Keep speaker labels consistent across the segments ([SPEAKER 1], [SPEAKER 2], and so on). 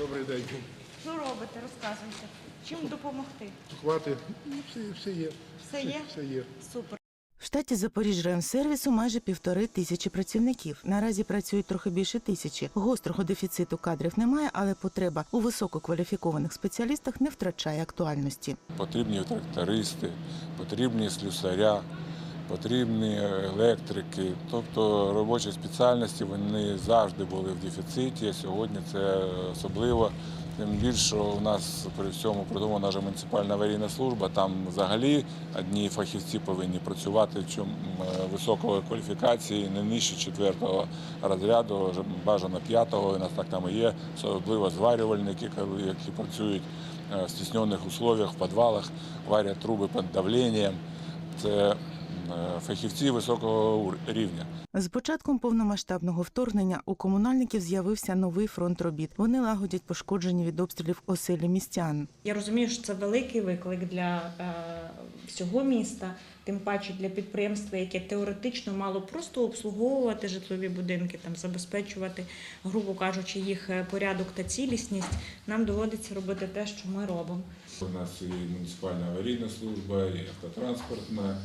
[SPEAKER 1] Добрий день.
[SPEAKER 2] Що робите? Розказуйте. Чим допомогти?
[SPEAKER 1] Хвати. Ну, все, все є.
[SPEAKER 2] Все є?
[SPEAKER 1] Все є.
[SPEAKER 2] Супер.
[SPEAKER 3] В штаті Запоріжрайонсервісу майже півтори тисячі працівників. Наразі працюють трохи більше тисячі. Гострого дефіциту кадрів немає, але потреба у висококваліфікованих спеціалістах не втрачає актуальності.
[SPEAKER 4] Потрібні трактористи, потрібні слюсаря, потрібні електрики. Тобто робочі спеціальності вони завжди були в дефіциті. а Сьогодні це особливо. Тим більше у нас при всьому придумана наша муніципальна аварійна служба. Там взагалі одні фахівці повинні працювати е, високої кваліфікації, не нижче четвертого розряду, бажано п'ятого. У нас так там і є, особливо зварювальники, які працюють е, в стіснених условиях, в підвалах, варять труби під давленням. Це фахівці високого рівня.
[SPEAKER 3] З початком повномасштабного вторгнення у комунальників з'явився новий фронт робіт. Вони лагодять пошкоджені від обстрілів оселі містян.
[SPEAKER 2] Я розумію, що це великий виклик для е, всього міста, тим паче для підприємства, яке теоретично мало просто обслуговувати житлові будинки, там забезпечувати, грубо кажучи, їх е, порядок та цілісність. Нам доводиться робити те, що ми робимо.
[SPEAKER 4] У нас і муніципальна аварійна служба, і автотранспортна,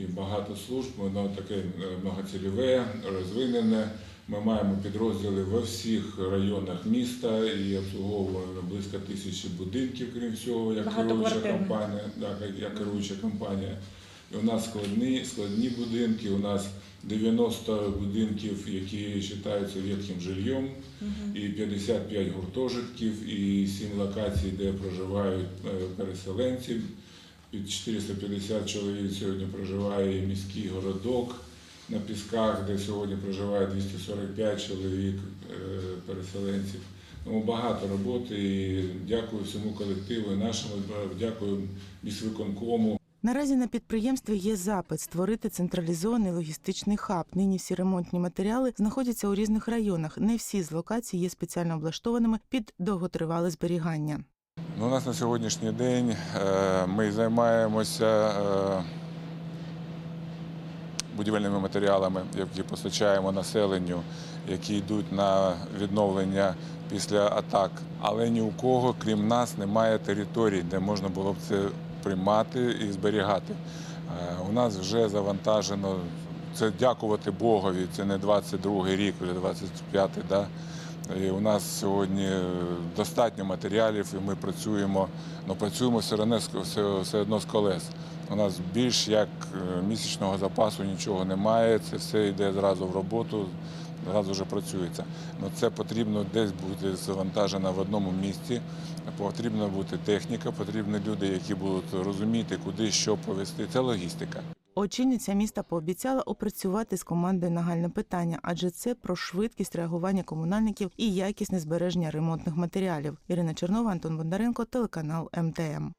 [SPEAKER 4] і багато служб. Воно таке е, многоцільове, розвинене. Ми маємо підрозділи во всіх районах міста і обслуговуємо близько тисячі будинків, крім всього, як керуюча компанія. Так, як- керуюча компанія. І у нас складні, складні будинки, у нас 90 будинків, які вважаються ветхим жильйом, і 55 гуртожитків, і 7 локацій, де проживають е, переселенці. Під 450 чоловік сьогодні проживає міський городок на Пісках, де сьогодні проживає 245 чоловік е, переселенців. Тому багато роботи і дякую всьому колективу і нашому, е, дякую міськвиконкому.
[SPEAKER 3] Наразі на підприємстві є запит створити централізований логістичний хаб. Нині всі ремонтні матеріали знаходяться у різних районах. Не всі з локацій є спеціально облаштованими під довготривале зберігання.
[SPEAKER 4] Ну, у нас на сьогоднішній день е, ми займаємося е, будівельними матеріалами, які постачаємо населенню, які йдуть на відновлення після атак. Але ні у кого, крім нас, немає територій, де можна було б це приймати і зберігати. Е, У нас вже завантажено. Це дякувати Богові. Це не 22-й рік, вже 25-й. Да? І у нас сьогодні достатньо матеріалів, і ми працюємо, але працюємо все одно, з- колес. У нас більш як е, місячного запасу нічого немає, це все йде зразу в роботу, зразу вже працюється. Ну це потрібно десь бути завантажено в одному місці, потрібна бути техніка, потрібні люди, які будуть розуміти, куди що повезти. Це логістика.
[SPEAKER 3] Очільниця міста пообіцяла опрацювати з командою нагальне питання, адже це про швидкість реагування комунальників і якісне збереження ремонтних матеріалів. Ірина Чернова, Антон Бондаренко, телеканал МТМ.